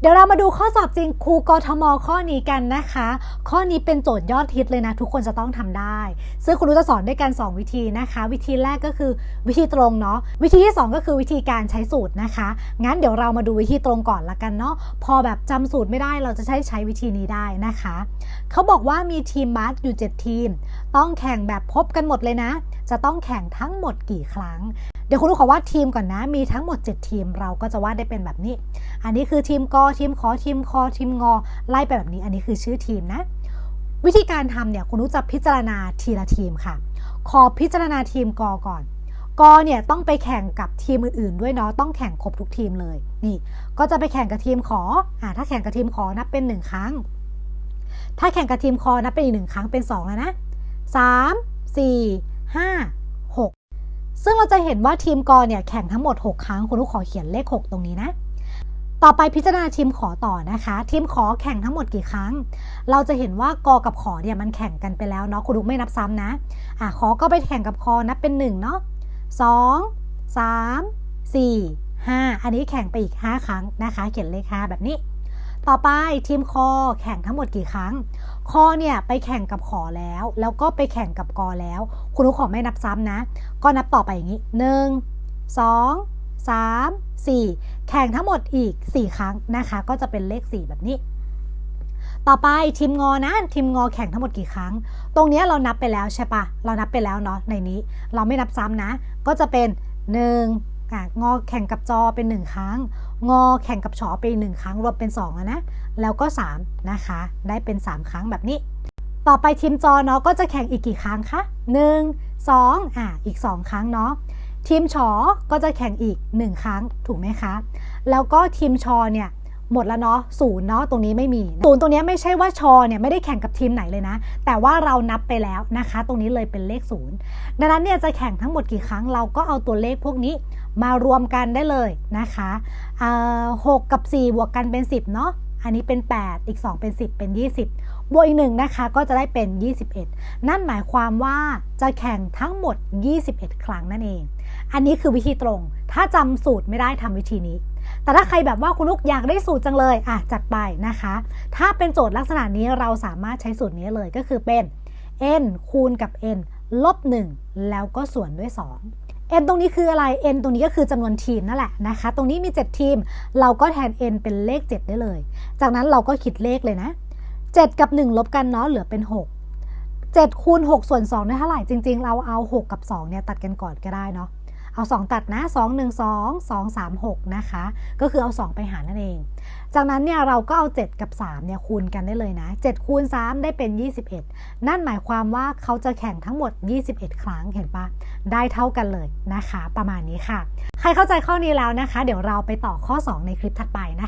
เดี๋ยวเรามาดูข้อสอบจริงครูกทมข้อนี้กันนะคะ ข้อนี้เป็นโจทย์ยอดฮิตเลยนะ ทุกคนจะต้องทำได้ ซึ่งครูจะสอนด้วยกัน 2 วิธีนะคะ วิธีแรกก็คือวิธีตรงเนาะวิธีที่ 2 ก็คือวิธีการใช้สูตรนะคะ งั้นเดี๋ยวเรามาดูวิธีตรงก่อนละกันเนาะพอแบบจำสูตรไม่ได้เราจะใช้ใช้วิธีนี้ได้นะคะเขาบอกว่ามีทีมบาสอยู่ 7 ทีม ต้องแข่งแบบพบกันหมดเลยนะ จะต้องแข่งทั้งหมดกี่ครั้ง เดี๋ยวคุณรู้ขอวาดทีมก่อนนะ มีทั้งหมด 7 ทีมเราก็จะวาดได้เป็นแบบนี้ อันนี้คือทีมกอทีมขอทีมคอทีมงอ ไล่ไปแบบนี้ อันนี้คือชื่อทีมนะ วิธีการทำเนี่ยคุณรู้จะพิจารณาทีละทีมค่ะ ขอพิจารณาทีมกอก่อนกอเนี่ยต้องไปแข่งกับทีมอื่นๆ ด้วยเนาะต้องแข่งครบทุกทีมเลย นี่ ก็จะไปแข่งกับทีมขออ่าถ้าแข่งกับทีมขอนับเป็น 1 ครั้ง ถ้าแข่งกับทีมคอนับเป็นอีกหนึ่งครั้งเป็น2แล้วนะ3 4 5 6 ซึ่งเราจะเห็นว่าทีมกอเนี่ยแข่งทั้งหมด 6 ครั้งคุณลูกขอเขียนเลข 6 ตรงนี้นะ ต่อไปพิจารณาทีมขอต่อนะคะ ทีมขอแข่งทั้งหมดกี่ครั้ง เราจะเห็นว่ากอกับขอเนี่ยมันแข่งกันไปแล้วเนาะคุณลูกไม่นับซ้ำนะอะขอก็ไปแข่งกับคอนับเป็น1เนาะ2 3 4 5อันนี้แข่งไปอีก 5 ครั้งนะคะ เขียนเลข5แบบนี้ ต่อไปทีมคอแข่งทั้งหมดกี่ครั้ง คอเนี่ยไปแข่งกับขอแล้ว แล้วก็ไปแข่งกับกอแล้ว คุณลูกขอไม่นับซ้ำนะ ก็นับต่อไปอย่างนี้ 1 2 3 4 แข่งทั้งหมดอีก 4 ครั้งนะคะ ก็จะเป็นเลข 4 แบบนี้ ต่อไปทีมงอนะทีมงอแข่งทั้งหมดกี่ครั้ง ตรงเนี้ยเรานับไปแล้วใช่ปะเรานับไปแล้วเนาะในนี้ เราไม่นับซ้ำนะ ก็จะเป็น 1อะงอแข่งกับจอเป็น 1 ครั้ง งอแข่งกับฉอเป็นหนึ่งครั้งรวมเป็น2แล้วนะ แล้วก็ 3 นะคะ ได้เป็น 3 ครั้งแบบนี้ ต่อไปทีมจอเนาะก็จะแข่งอีกกี่ครั้งคะ1 2อะอีก 2 ครั้งเนาะทีมชอก็จะแข่งอีก 1 ครั้งถูกไหมคะ แล้วก็ทีมชอเนี่ยหมดแล้วเนาะศูนย์เนาะตรงนี้ไม่มีศูนย์ตรงนี้ไม่ใช่ว่าชอเนี่ยไม่ได้แข่งกับทีมไหนเลยนะ แต่ว่าเรานับไปแล้วนะคะ ตรงนี้เลยเป็นเลขศูนย์ดังนั้นเนี่ยจะแข่งทั้งหมดกี่ครั้งเราก็เอาตัวเลขพวกนี้ มารวมกันได้เลยนะคะหกกับ 4 บวกกันเป็น 10เนาะอันนี้เป็น 8 อีก 2 เป็น 10 เป็น 20 บวกอีกหนึ่งนะคะก็จะได้เป็น 21 นั่นหมายความว่าจะแข่งทั้งหมด 21 ครั้งนั่นเอง อันนี้คือวิธีตรง ถ้าจำสูตรไม่ได้ทำวิธีนี้ แต่ถ้าใครแบบว่าคุณลูกอยากได้สูตรจังเลยอะจัดไปนะคะ ถ้าเป็นโจทย์ลักษณะนี้เราสามารถใช้สูตรนี้เลยก็คือเป็น n คูณกับ n ลบ1แล้วก็ส่วนด้วย 2 n ตรงนี้คืออะไร n ตรงนี้ก็คือจำนวนทีมนั่นแหละนะคะ ตรงนี้มี 7 ทีม เราก็แทน n เป็นเลข 7 ได้เลย จากนั้นเราก็คิดเลขเลยนะ 7 กับ 1 ลบกันเนาะเหลือเป็น 6 7คูณ6ส่วน2ได้เท่าไหร่จริง ๆ เราเอา 6 กับ2เนี่ยตัดกันก่อนก็ได้เนาะ เอา 2 ตัดนะ 2 1 2 2 3 6 นะคะ ก็คือเอา 2 ไปหารนั่นเอง จากนั้นเนี่ยเราก็เอา 7 กับ3เนี่ยคูณกันได้เลยนะ 7 คูณ 3 ได้เป็น 21 นั่นหมายความว่าเขาจะแข่งทั้งหมด 21 ครั้งเห็นปะได้เท่ากันเลยนะคะ ประมาณนี้ค่ะ ใครเข้าใจข้อนี้แล้วนะคะ เดี๋ยวเราไปต่อข้อ 2 ในคลิปถัดไปนะคะ